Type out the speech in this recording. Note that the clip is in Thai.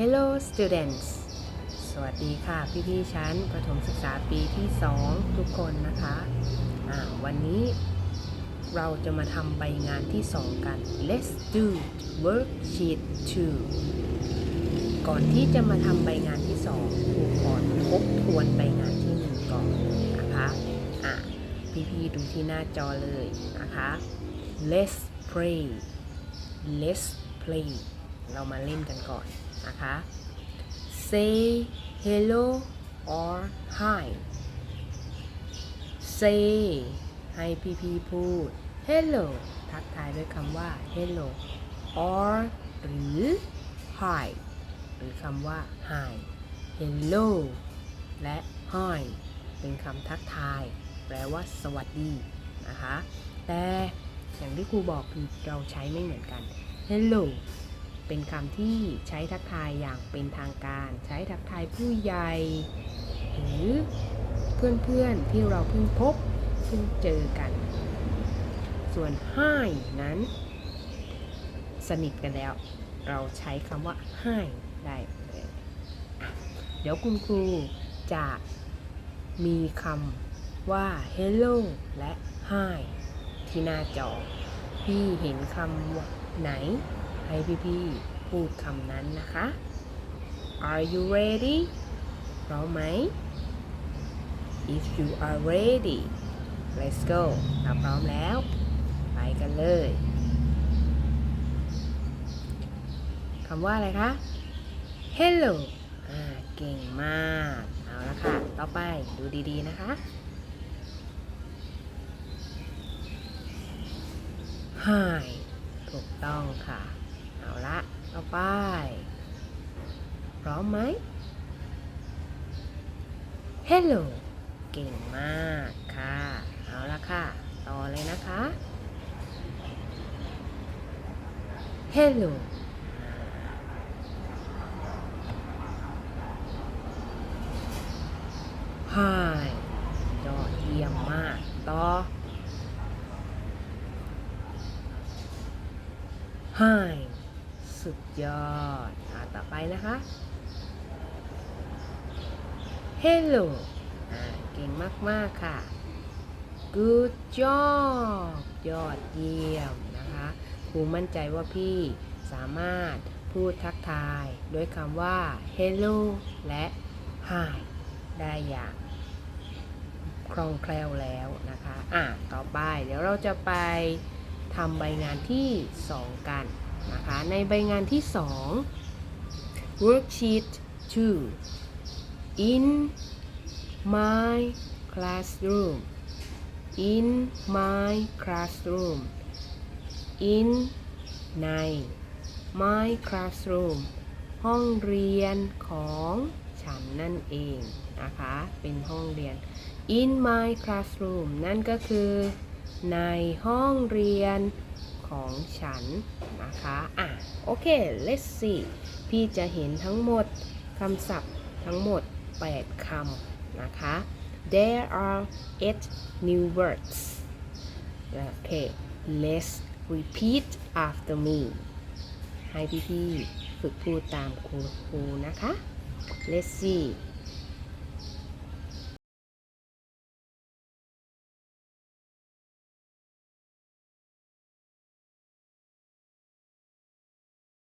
Hello students สวัสดีค่ะ พี่ๆชั้นประถมศึกษาปีที่ 2 ทุกคนนะคะอ่าวันนี้เราจะมาทำใบงานที่ 2 กัน Let's do worksheet 2 ก่อนที่จะมาทำใบงานที่ 2ครูขอทบทวนใบงานที่1ก่อนนะคะอะพี่ๆดูที่หน้าจอเลยนะคะ Let's play Let's play เรามาเล่นกันก่อน นะคะ say hello or hi say ให้พี่พี่พูด hello ทักทายด้วยคำว่า hello or หรือ hi หรือคำว่า hi hello และ hi เป็นคำทักทาย แปลว่า สวัสดีนะคะ แต่อย่างที่ครูบอกคือเราใช้ไม่เหมือนกัน hello เป็นคำที่ใช้ทักทายอย่างเป็นทางการ ใช้ทักทายผู้ใหญ่ หรือเพื่อนๆที่เราเพิ่งพบเพิ่งเจอกัน ส่วน hi นั้น สนิทกันแล้ว เราใช้คำว่า hi ได้เลยเดี๋ยวคุณครูจะมีคำว่า hello และ hi ที่หน้าจอ พี่เห็นคำไหน ให้พี่ๆพูดคำนั้นนะคะ Are you ready พร้อมไหม If you are ready let's go ถ้าพร้อมแล้ว ไปกันเลยคำว่าอะไรคะ Hello อ่าเก่งมาก เอาละค่ะ ต่อไปดูดีๆนะคะ Hi ถูกต้องค่ะ ไป พร้อมไหม Hello เก่งมากค่ะ เอาละค่ะ ต่อเลยนะคะ Hello Hi ยอดเยี่ยมมาก ต่อ Hi สุดยอดอ่าต่อไปนะคะ Hello อ่าเก่งมาก ๆ ค่ะ Good job ยอดเยี่ยมนะคะครูมั่นใจว่าพี่สามารถพูดทักทายด้วยคำว่า Hello และ Hi ได้อย่างคล่องแคล่วแล้วนะคะ อะ ต่อไปเดี๋ยวเราจะไปทำใบงานที่ 2 กัน นะคะในใบงานที่ 2 worksheet 2 in my classroom in my classroom in ใน my classroom ห้องเรียนของฉันนั่นเองนะคะ เป็นห้องเรียน in my classroom นั่นก็คือ ในห้องเรียน ของฉันนะคะ อะ โอเค let's see พี่จะเห็นทั้งหมดคำศัพท์ทั้งหมด 8คำนะคะ there are eight new words โอเค let's repeat after me ให้พี่ๆฝึกพูดตามครูครูนะคะ let's see